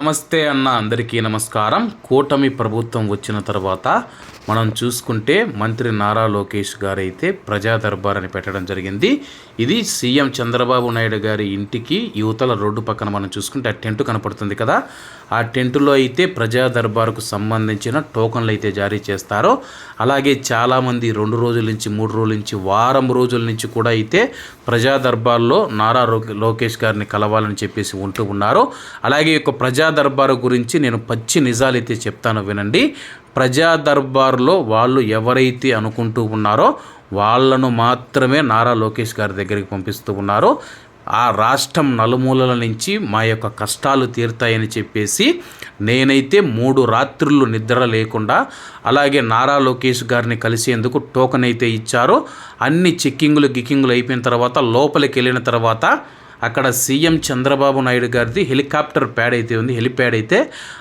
నమస్తే అన్న అందరికీ నమస్కారం. కూటమి ప్రభుత్వం వచ్చిన తర్వాత మనం చూసుకుంటే మంత్రి నారా లోకేష్ గారు అయితే ప్రజా దర్బార్ అని పెట్టడం జరిగింది. ఇది సీఎం చంద్రబాబు నాయుడు గారి ఇంటికి యువతల రోడ్డు పక్కన మనం చూసుకుంటే ఆ టెంట్ కనపడుతుంది కదా. ఆ టెంటులో అయితే ప్రజా దర్బారుకు సంబంధించిన టోకన్లు అయితే జారీ చేస్తారో అలాగే చాలామంది రెండు రోజుల నుంచి మూడు రోజుల నుంచి వారం రోజుల నుంచి కూడా అయితే ప్రజా దర్బార్లో నారా లోకేష్ గారిని కలవాలని చెప్పేసి ఉంటూ ఉన్నారు. అలాగే ఈ యొక్క ప్రజా దర్బారు గురించి నేను పచ్చి నిజాలు అయితే చెప్తాను వినండి. ప్రజా దర్బార్లో వాళ్ళు ఎవరైతే అనుకుంటూ ఉన్నారో వాళ్ళను మాత్రమే నారా లోకేష్ గారి దగ్గరికి పంపిస్తూ ఉన్నారు. ఆ రాష్ట్రం నలుమూలల నుంచి మా యొక్క కష్టాలు తీరుతాయని చెప్పేసి నేనైతే మూడు రాత్రులు నిద్ర లేకుండా అలాగే నారా లోకేష్ గారిని కలిసేందుకు టోకెన్ అయితే ఇచ్చారో. అన్ని చెక్కింగులు గిక్కింగులు అయిపోయిన తర్వాత లోపలికి వెళ్ళిన తర్వాత అక్కడ సీఎం చంద్రబాబు నాయుడు గారిది హెలికాప్టర్ ప్యాడ్ అయితే ఉంది. హెలిప్యాడ్ అయితే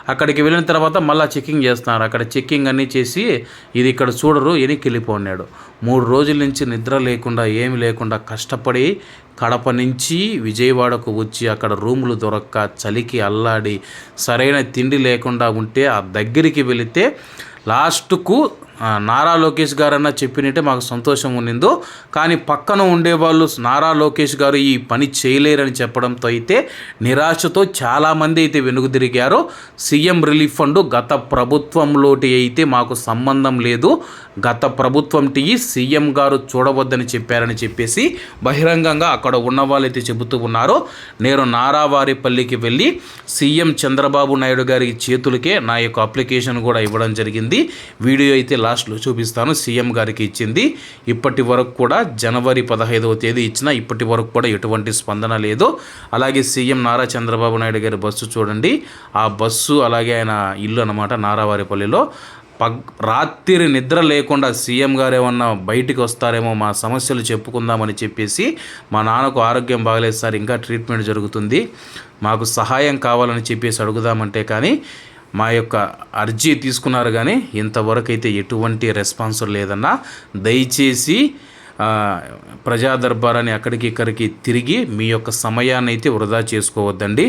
అక్కడికి వెళ్ళిన తర్వాత మళ్ళీ చెక్కింగ్ చేస్తున్నారు. అక్కడ చెక్కింగ్ అన్నీ చేసి ఇది ఇక్కడ చూడరు వెనక్కి వెళ్ళిపోన్నాడు. మూడు రోజుల నుంచి నిద్ర లేకుండా ఏమి లేకుండా కష్టపడి కడప నుంచి విజయవాడకు వచ్చి అక్కడ రూములు దొరక్క చలికి అల్లాడి సరైన తిండి లేకుండా ఉంటే ఆ దగ్గరికి వెళితే లాస్ట్కు నారా లోకేష్ గారన్నా చెప్పినట్టే మాకు సంతోషం ఉన్నిందో. కానీ పక్కన ఉండేవాళ్ళు నారా లోకేష్ గారు ఈ పని చేయలేరని చెప్పడంతో అయితే నిరాశతో చాలామంది అయితే వెనుగుదిరిగారు సీఎం రిలీఫ్ ఫండ్ గత ప్రభుత్వంలోటి అయితే మాకు సంబంధం లేదు. గత ప్రభుత్వం టీ సీఎం గారు చూడవద్దని చెప్పారని చెప్పేసి బహిరంగంగా అక్కడ ఉన్న వాళ్ళైతే చెబుతూ ఉన్నారు. నేను నారావారిపల్లికి వెళ్ళి సీఎం చంద్రబాబు నాయుడు గారి చేతులకే నా యొక్క అప్లికేషన్ కూడా ఇవ్వడం జరిగింది. వీడియో అయితే లాస్ట్లో చూపిస్తాను. సీఎం గారికి ఇచ్చింది. ఇప్పటి వరకు కూడా జనవరి పదహైదవ తేదీ ఇచ్చిన ఇప్పటి వరకు కూడా ఎటువంటి స్పందన లేదు. అలాగే సీఎం నారా చంద్రబాబు నాయుడు గారి బస్సు చూడండి. ఆ బస్సు అలాగే ఆయన ఇల్లు అనమాట నారావారిపల్లిలో. పగ్ రాత్రి నిద్ర లేకుండా సీఎం గారు ఏమన్నా బయటికి వస్తారేమో మా సమస్యలు చెప్పుకుందామని చెప్పేసి మా నాన్నకు ఆరోగ్యం బాగలేదు సార్ ఇంకా ట్రీట్మెంట్ జరుగుతుంది. మాకు సహాయం కావాలని చెప్పేసి అడుగుదామంటే కానీ మా యొక్క అర్జీ తీసుకున్నారు కానీ ఇంతవరకు అయితే ఎటువంటి రెస్పాన్స్ లేదన్నా దయచేసి ఆ, ప్రజా దర్బారాన్ని అక్కడికి ఇక్కడికి తిరిగి మీ యొక్క సమయాన్ని అయితే వృధా చేసుకోవద్దండి.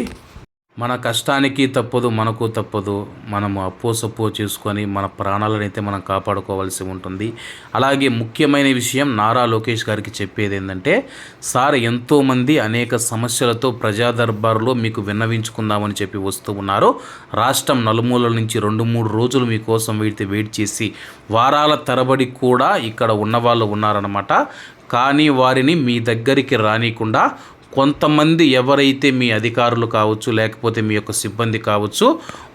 మన కష్టానికి తప్పదు మనకు తప్పదు. మనము అప్పో సప్పో చేసుకొని మన ప్రాణాలను అయితే మనం కాపాడుకోవాల్సి ఉంటుంది. అలాగే ముఖ్యమైన విషయం నారా లోకేష్ గారికి చెప్పేది ఏంటంటే సార్ ఎంతోమంది అనేక సమస్యలతో ప్రజాదర్బారులో మీకు విన్నవించుకుందామని చెప్పి వస్తూ ఉన్నారు. రాష్ట్రం నలుమూలల నుంచి రెండు మూడు రోజులు మీకోసం వెయిట్ వెయిట్ చేసి వారాల తరబడి కూడా ఇక్కడ ఉన్నవాళ్ళు ఉన్నారన్నమాట. కానీ వారిని మీ దగ్గరికి రానికుండా కొంతమంది ఎవరైతే మీ అధికారులు కావచ్చు లేకపోతే మీ యొక్క సిబ్బంది కావచ్చు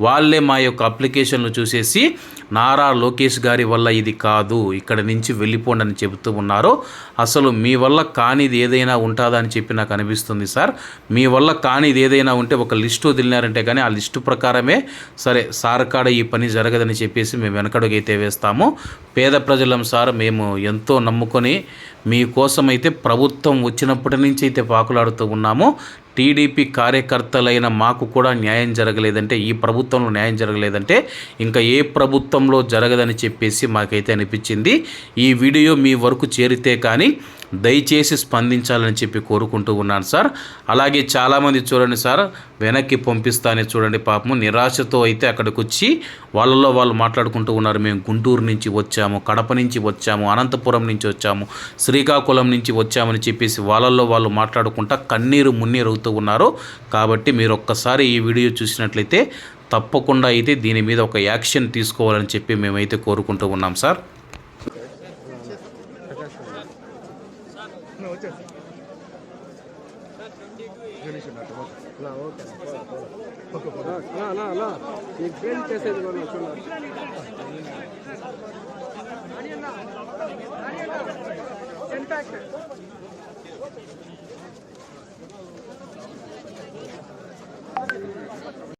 వాళ్ళే మా యొక్క అప్లికేషన్లు చూసేసి నారా లోకేష్ గారి వల్ల ఇది కాదు ఇక్కడ నుంచి వెళ్ళిపోండి అని చెబుతూ ఉన్నారు. అసలు మీ వల్ల కానిది ఏదైనా ఉంటుందా అని చెప్పి నాకు అనిపిస్తుంది సార్. మీ వల్ల కానిది ఏదైనా ఉంటే ఒక లిస్టు వదిలినారంటే కానీ ఆ లిస్టు ప్రకారమే సరే సార్ కాడ ఈ పని జరగదని చెప్పేసి మేము వెనకడుగైతే వేస్తాము. పేద ప్రజలం సార్ మేము ఎంతో నమ్ముకొని మీకోసమైతే ప్రభుత్వం వచ్చినప్పటి నుంచి అయితే పాకులాడు మాట్లాడుతూ ఉన్నాము. టీడీపీ కార్యకర్తలైన మాకు కూడా న్యాయం జరగలేదంటే ఈ ప్రభుత్వంలో న్యాయం జరగలేదంటే ఇంకా ఏ ప్రభుత్వంలో జరగదని చెప్పేసి మాకైతే అనిపించింది. ఈ వీడియో మీ వరకు చేరితే కానీ దయచేసి స్పందించాలని చెప్పి కోరుకుంటూ ఉన్నాను సార్. అలాగే చాలామంది చూడండి సార్ వెనక్కి పంపిస్తానే చూడండి పాపము. నిరాశతో అయితే అక్కడికి వచ్చి వాళ్ళలో వాళ్ళు మాట్లాడుకుంటూ ఉన్నారు. మేము గుంటూరు నుంచి వచ్చాము కడప నుంచి వచ్చాము అనంతపురం నుంచి వచ్చాము శ్రీకాకుళం నుంచి వచ్చామని చెప్పేసి వాళ్ళల్లో వాళ్ళు మాట్లాడుకుంటా కన్నీరు మున్నీరు అవుతూ ఉన్నారు. కాబట్టి మీరు ఒక్కసారి ఈ వీడియో చూసినట్లయితే తప్పకుండా అయితే దీని మీద ఒక యాక్షన్ తీసుకోవాలని చెప్పి మేమైతే కోరుకుంటూ ఉన్నాం సార్. అలా అలా అలా నీకు పెయింట్ చేసేది కూడా చూడాలి